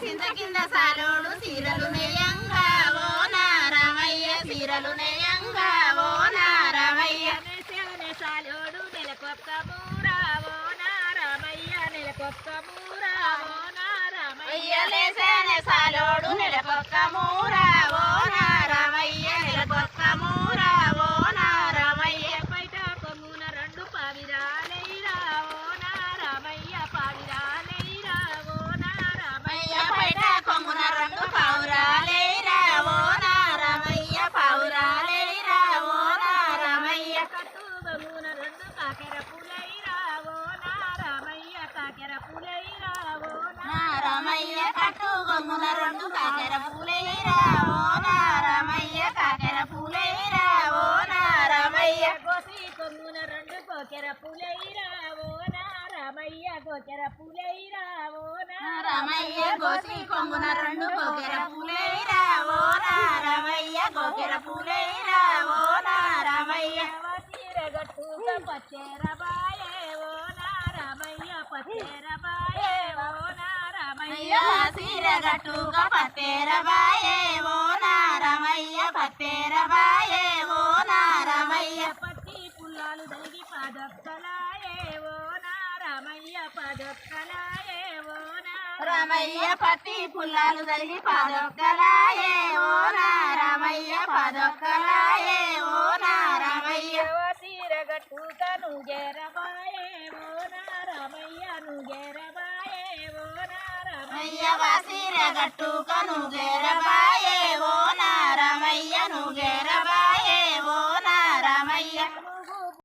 సింత కింద సాలోడు సీరలు నేయంగా ఓ నారామయ్య సీరలు నేయంగా ఓ సాలోడు నెలకొక్క మూరా ఓ నారామయ్య నెలకొక్క మూరా ఓ లేసేనే సాలోడు నెలకొక్క కట్టు గొమ్మున రెండు కాకెర పూలేరా ఓ నా రామయ్య కాకెర పూలేరా ఓ నా రామయ్య గోసి రెండు కోకెర పులైరా ఓ నారమయ్య కోకెర పులైరా ఓ నా నా రామయ్య రెండు గోకెర పూలేరా ఓ నా రామయ్య గోకెర పూలేరా ఓ నా రామయ్య చీరగట్టుక పచ్చేర బాయే ఓ నా రామయ్య రామయ్య అయ్యో సీర గట్టుక పత్తేర బాయే ఓ నా రామయ్య పత్తేర బాయే ఓ నా రామయ్య పట్టి పుల్లాలు దలిగి పాదొక్కలాయే ఓ నా రామయ్య పాదొక్కలాయే ఓ రామయ్య పత్తి పుల్లాలు తల్లి పాదొక్కలాయే ఓ నా రామయ్య పాదొక్కలాయే ఓ నా రామయ్య చీరగట్టుక నుగెరబాయే ఓ నా రామయ్య నుగెరబాయే ఓ నా రామయ్య అయ్య వాసిర